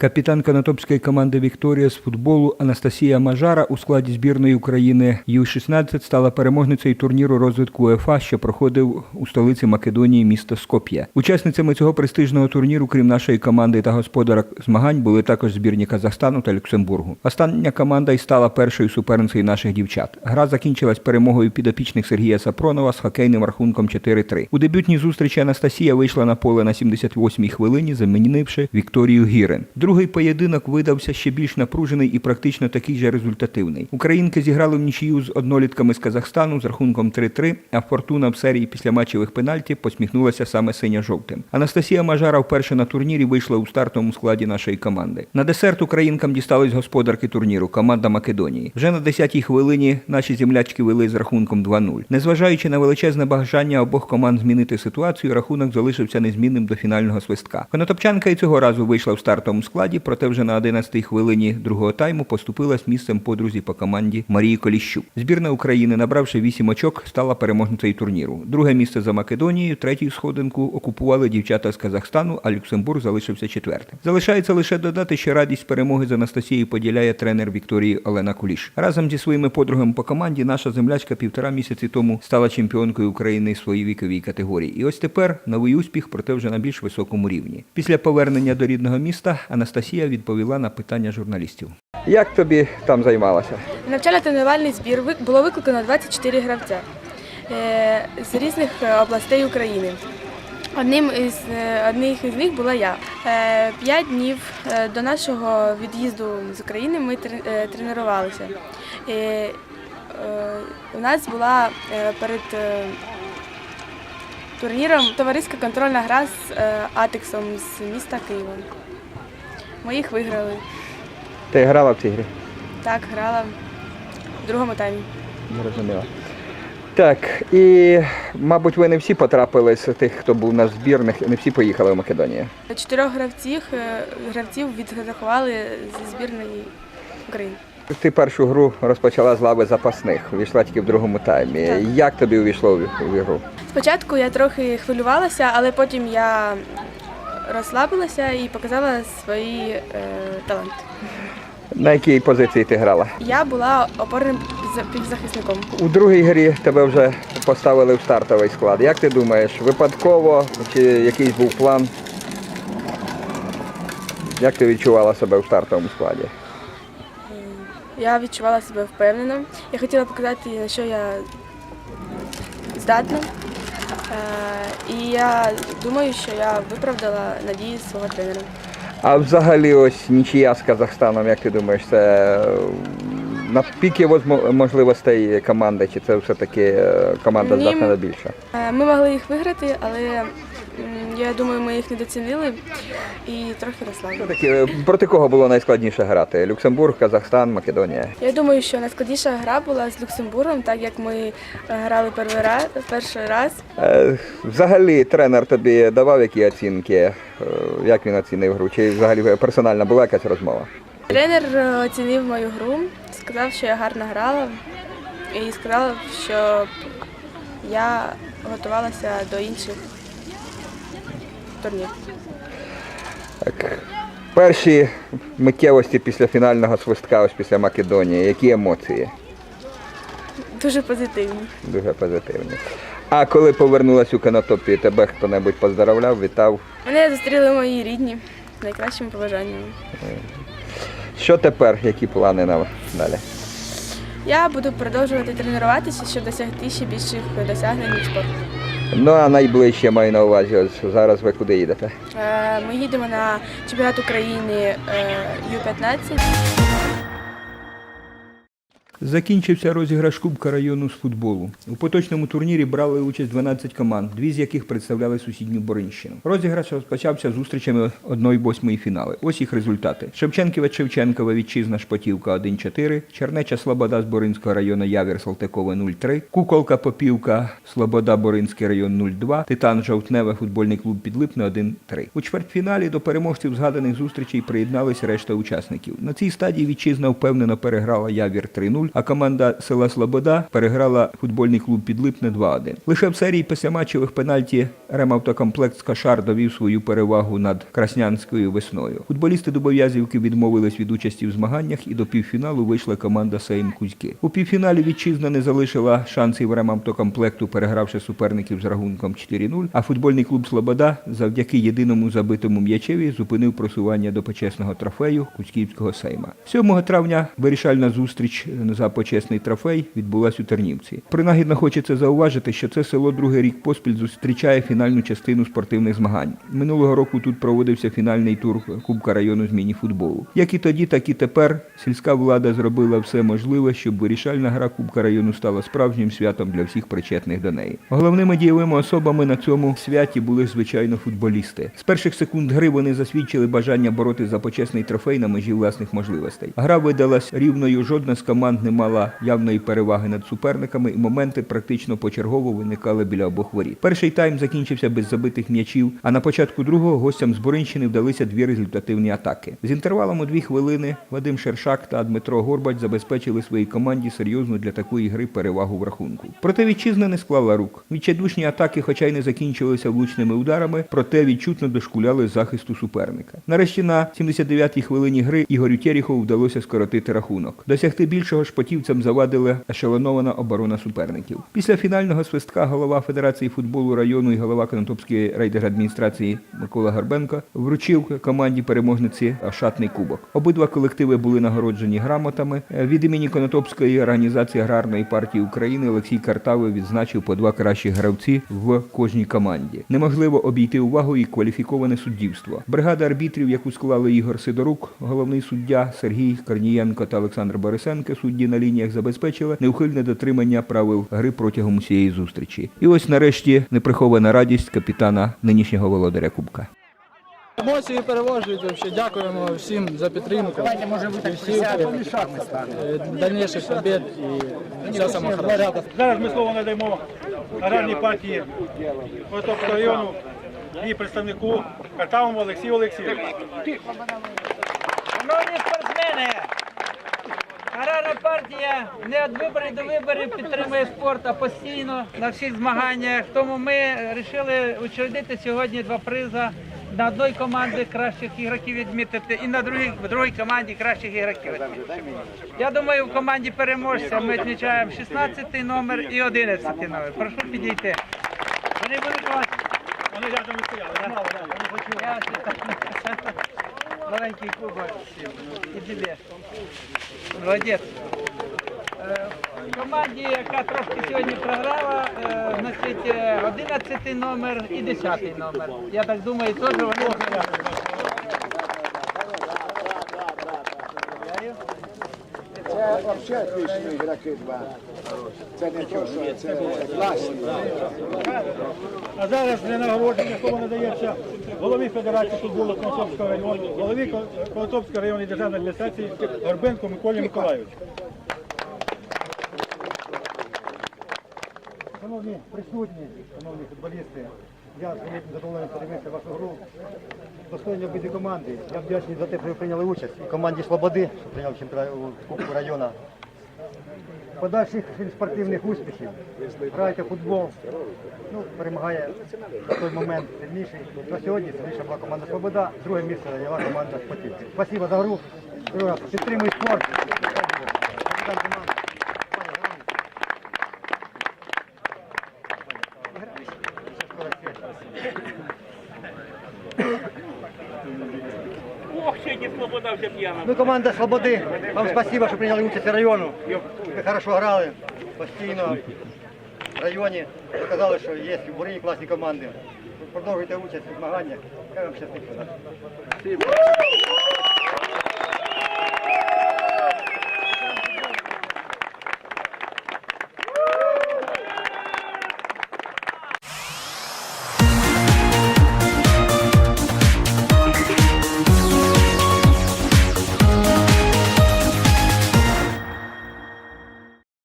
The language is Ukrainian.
Капітан канатопської команди Вікторія з футболу Анастасія Мажара у складі збірної України Ю-16 стала переможницею турніру розвитку УЕФА, що проходив у столиці Македонії місто Скоп'я. Учасницями цього престижного турніру, крім нашої команди та господарок змагань, були також збірні Казахстану та Люксембургу. Остання команда й стала першою суперницею наших дівчат. Гра закінчилась перемогою підопічних Сергія Сапронова з хокейним рахунком 4-3. У дебютній зустрічі Анастасія вийшла на поле на 78-й хвилині, замінивши Вікторію Гірен. Другий поєдинок видався ще більш напружений і практично такий же результативний. Українки зіграли в нічию з однолітками з Казахстану з рахунком 3-3, а фортуна в серії після матчевих пенальтів посміхнулася саме синьо-жовтим. Анастасія Мажара вперше на турнірі вийшла у стартовому складі нашої команди. На десерт українкам дістались господарки турніру команда Македонії. Вже на 10-й хвилині наші землячки вели з рахунком 2-0. Незважаючи на величезне бажання обох команд змінити ситуацію, рахунок залишився незмінним до фінального свистка. Конотопчанка і цього разу вийшла в стартовому складі, проте вже на 11-й хвилині другого тайму поступилась місцем подрузі по команді Марії Коліщук. Збірна України, набравши 8 очок, стала переможницею турніру. Друге місце за Македонією, третю сходинку окупували дівчата з Казахстану, а Люксембург залишився четвертим. Залишається лише додати, що радість перемоги з Анастасією поділяє тренер Вікторії Олена Куліш. Разом зі своїми подругами по команді наша землячка півтора місяці тому стала чемпіонкою України своїй віковій категорії. І ось тепер новий успіх, проте вже на більш високому рівні. Після повернення до рідного міста Анастасія відповіла на питання журналістів. Як тобі там займалася? Навчально-тренувальний збір було викликано 24 гравця е, з різних е, областей України. Одним із е, одних із них була я. П'ять днів до нашого від'їзду з України ми тренувалися. У нас була перед турніром товариська контрольна гра з Атексом з міста Києва. Ми їх виграли. Ти грала в цій грі? Так, грала в другому таймі. Зрозуміло. Так, і мабуть, ви не всі потрапили з тих, хто був на збірних, не всі поїхали в Македонію. Чотирьох гравців, е, гравців відрахували зі збірної України. Ти першу гру розпочала з лави запасних, увійшла тільки в другому таймі. Так. Як тобі увійшло в в ігру? Спочатку я трохи хвилювалася, але потім я розслабилася і показала свої е, таланти. На якій позиції ти грала? Я була опорним за- півзахисником. У другій грі тебе вже поставили в стартовий склад. Як ти думаєш, випадково чи якийсь був план? Як ти відчувала себе в стартовому складі? Я відчувала себе впевнено. Я хотіла показати, на що я здатна. Е, і я думаю, що я виправдала надії свого тренера. А взагалі ось нічия з Казахстаном, як ти думаєш, це на піки можливостей команди, чи це все-таки е, команда Ні, здатна більше? Е, Ми могли їх виграти, але я думаю, ми їх недоцінили і трохи розслабили. Проти кого було найскладніше грати? Люксембург, Казахстан, Македонія. Я думаю, що найскладніша гра була з Люксембургом, так як ми е, грали перший раз, перший раз. Е, Взагалі тренер тобі давав які оцінки? Е, Як він оцінив гру? Чи взагалі персональна була якась розмова? Тренер оцінив мою гру, сказав, що я гарно грала, і сказав, що я готувалася до інших турнірів. Так. Перші миттєвості після фінального свистка, ось після Македонії. Які емоції? Дуже позитивні. Дуже позитивні. А коли повернулась у канатопі, тебе хто-небудь поздоровляв, вітав? Мене зустріли мої рідні з найкращими побажаннями. Що тепер? Які плани на далі? Я буду продовжувати тренуватися, щоб досягти ще більших досягнень спорту. Ну а найближче маю на увазі, ось зараз ви куди їдете? Е, Ми їдемо на чемпіонат України е, Ю-15. Закінчився розіграш Кубка району з футболу. У поточному турнірі брали участь 12 команд, дві з яких представляли сусідню Боринщину. Розіграш розпочався зустрічами 1-8 фінали. Ось їх результати. Шевченківець Шевченкове вітчизна Шпотівка 1-4, Чернеча Слобода з Боринського району Явір Салтикове 0-3, Куколка Попівка Слобода Боринський район 0-2, Титан Жовтневе футбольний клуб Підлипне 1-3. У чвертьфіналі до переможців згаданих зустрічей приєднались решта учасників. На цій стадії вітчизна впевнено переграла Явір 3-0, а команда села Слобода переграла футбольний клуб Підлипне 2-1. Лише в серії післяматчевих пенальті ремавтокомплекс Кашар довів свою перевагу над Краснянською весною. Футболісти Дубов'язівки відмовились від участі в змаганнях і до півфіналу вийшла команда Сейм Кузьки. У півфіналі вітчизна не залишила шансів ремавтокомплекту, перегравши суперників з рахунком 4-0, а футбольний клуб Слобода завдяки єдиному забитому м'ячеві зупинив просування до почесного трофею Кузьківського сейма. 7 травня вирішальна зустріч за почесний трофей відбулась у Тернівці. Принагідно хочеться зауважити, що це село другий рік поспіль зустрічає фінальну частину спортивних змагань. Минулого року тут проводився фінальний тур Кубка району з міні-футболу. Як і тоді, так і тепер сільська влада зробила все можливе, щоб вирішальна гра Кубка району стала справжнім святом для всіх причетних до неї. Головними дієвими особами на цьому святі були звичайно футболісти. З перших секунд гри вони засвідчили бажання боротися за почесний трофей на межі власних можливостей. Гра видалась рівною. Жодна з команд не мала явної переваги над суперниками, і моменти практично почергово виникали біля обох воріт. Перший тайм закінчився без забитих м'ячів, а на початку другого гостям з Боринщини вдалися дві результативні атаки. З інтервалом у дві хвилини Вадим Шершак та Дмитро Горбач забезпечили своїй команді серйозну для такої гри перевагу в рахунку. Проте вітчизна не склала рук. Відчайдушні атаки, хоча й не закінчилися влучними ударами, проте відчутно дошкуляли захисту суперника. Нарешті на 79-й хвилині гри Ігорю Теріхову вдалося скоротити рахунок. Досягти більшого шпотівцям завадила ешелонована оборона суперників. Після фінального свистка голова Федерації футболу району і голова Конотопської райдержадміністрації Микола Гарбенко вручив команді переможниці шатний кубок. Обидва колективи були нагороджені грамотами. Від імені Конотопської організації аграрної партії України Олексій Картавий відзначив по два кращі гравці в кожній команді. Неможливо обійти увагою і кваліфіковане суддівство. Бригада арбітрів, яку склали Ігор Сидорук, головний суддя Сергій Корнієнко та Олександр Борисенко, судді на лініях забезпечили неухильне дотримання правил гри протягом усієї зустрічі. І ось нарешті неприхована радість капітана нинішнього володаря Кубка. Емоції перевожують вообще. Дякуємо всім за підтримку. Давайте, може ви так дальніших побед і все саме хороше. Зараз ми слово надаємо аграрній партії Котовського району і представнику Картавому Олексію Олексійовичу. Шановні спортсмени, аграрна партія не від виборів до виборів підтримує спорт, а постійно на всіх змаганнях. Тому ми вирішили учредити сьогодні два приза. На одній команді кращих ігроків відмітити і на другій, в другій команді кращих ігроків відмітити. Я думаю, в команді переможця ми відмічаємо 16 номер і 11 номер. Прошу підійти. Вони були класні. Вони рядом стояли, Маленький кубок. І тебе. Молодець. Е, Команді, яка трошки сьогодні програла, е, значить, е, 11 номер і 10 номер. Я так думаю, теж вони. Це взагалі отличні ігроки два. Це не то, що це класні. А зараз для нагородження слово надається голові Федерації футболу Конотопського району, голові Ко- Конотопської районної державної адміністрації Горбенко Миколі Миколайовичу. Шановні присутні, шановні футболісти, я з великим задоволенням подивився вашу гру. Достойні обидві команди. Я вдячний за те, що ви прийняли участь. І команді Слободи, що прийняв чемпіонат Кубку району. Подальших спортивних успіхів. Грайте футбол. Ну, перемагає в той момент сильніший. На сьогодні сильніша була команда Слобода, друге місце зайняла команда Спотів. Спасибо за гру. Підтримуй спорт. Капітан команди. Пані Героні. Ну, команда Слободи, вам спасибо, що прийняли участь району. Ви хорошо грали, постійно в районі. Показали, що є в Бурині класні команди. Продовжуйте участь у змаганнях. Хай вам щастить.